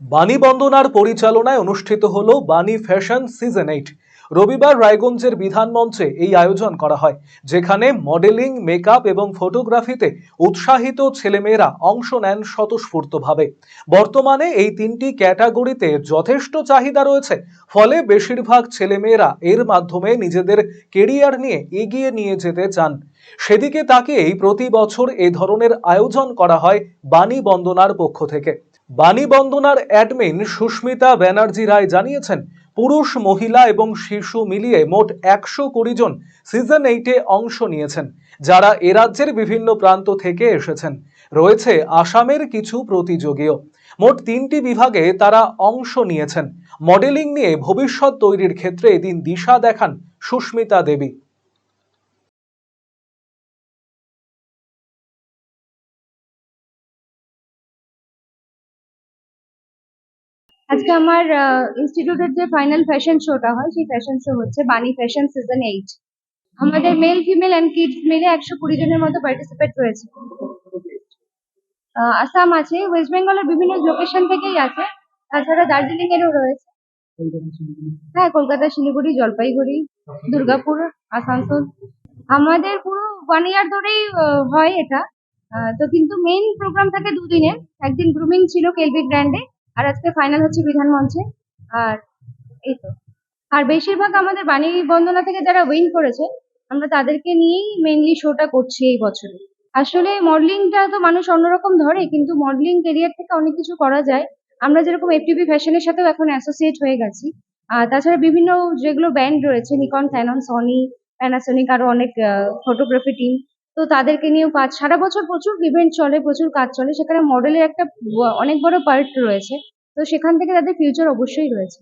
বাণী বন্দনার পরিচালনায় অনুষ্ঠিত হল বাণী ফ্যাশন সিজন এইট। রবিবার রায়গঞ্জের বিধান মঞ্চে এই আয়োজন করা হয়, যেখানে মডেলিং, মেকআপ এবং ফটোগ্রাফিতে উৎসাহিত ছেলেমেয়েরা অংশ নেন স্বতঃস্ফূর্তভাবে। বর্তমানে এই তিনটি ক্যাটাগরিতে যথেষ্ট চাহিদা রয়েছে, ফলে বেশিরভাগ ছেলেমেয়েরা এর মাধ্যমে নিজেদের কেরিয়ার নিয়ে এগিয়ে নিয়ে যেতে চান। সেদিকে তাকিয়েই প্রতি বছর এ ধরনের আয়োজন করা হয় বাণী বন্দনার পক্ষ থেকে। বাণী বন্দনার অ্যাডমিন সুস্মিতা ব্যানার্জি রায় জানিয়েছেন, পুরুষ, মহিলা এবং শিশু মিলিয়ে মোট একশো কুড়ি জন সিজন এইটে অংশ নিয়েছেন, যারা এ রাজ্যের বিভিন্ন প্রান্ত থেকে এসেছেন। রয়েছে আসামের কিছু প্রতিযোগীও। মোট তিনটি বিভাগে তারা অংশ নিয়েছেন। মডেলিং নিয়ে ভবিষ্যৎ তৈরির ক্ষেত্রে এদিন দিশা দেখান সুস্মিতা দেবী। আজকে আমার ইনস্টিটিউটের যে ফাইনাল ফ্যাশন শোটা হয়, সেই ফ্যাশন শো হচ্ছে বাণী ফ্যাশন সিজন এইট আমাদের মেল ফিমেল অ্যান্ড কিডস মিলে একশো কুড়ি জনের মতো পার্টিসিপেট রয়েছে। আসাম আছে ওয়েস্ট বেঙ্গলের বিভিন্ন লোকেশন থেকেই আছে। তাছাড়া দার্জিলিং এরও রয়েছে। হ্যাঁ কলকাতা, শিলিগুড়ি, জলপাইগুড়ি, দুর্গাপুর, আসানসোল। আমাদের পুরো ওয়ান ইয়ার ধরেই হয় এটা। তো কিন্তু মেইন প্রোগ্রাম থাকে দুদিনের। একদিন গ্রুমিং ছিল কেলবি গ্র্যান্ডে আর আজকে ফাইনাল হচ্ছে বিধান মঞ্চে আর এই তো। আর বেশিরভাগ আমাদের বাণী বন্দনা থেকে যারা উইন করেছে, আমরা তাদেরকে নিয়েই মেইনলি শোটা করছি এই বছরে। আসলে মডেলিংটা তো মানুষ অন্যরকম ধরে, কিন্তু মডেলিং কেরিয়ার থেকে অনেক কিছু করা যায়। আমরা যেরকম এফটিপি ফ্যাশনের সাথেও এখন অ্যাসোসিয়েট হয়ে গেছি। তাছাড়া বিভিন্ন যেগুলো ব্যান্ড রয়েছে নিকন ক্যানন সনি প্যানাসনিক আরও অনেক ফটোগ্রাফি টিম তো তাদেরকে নিয়েও কাজ সারা বছর প্রচুর ইভেন্ট চলে, প্রচুর কাজ চলে। সেখানে মডেলের একটা অনেক বড় পার্ট রয়েছে। তো সেখান থেকে তাদের ফিউচার অবশ্যই রয়েছে।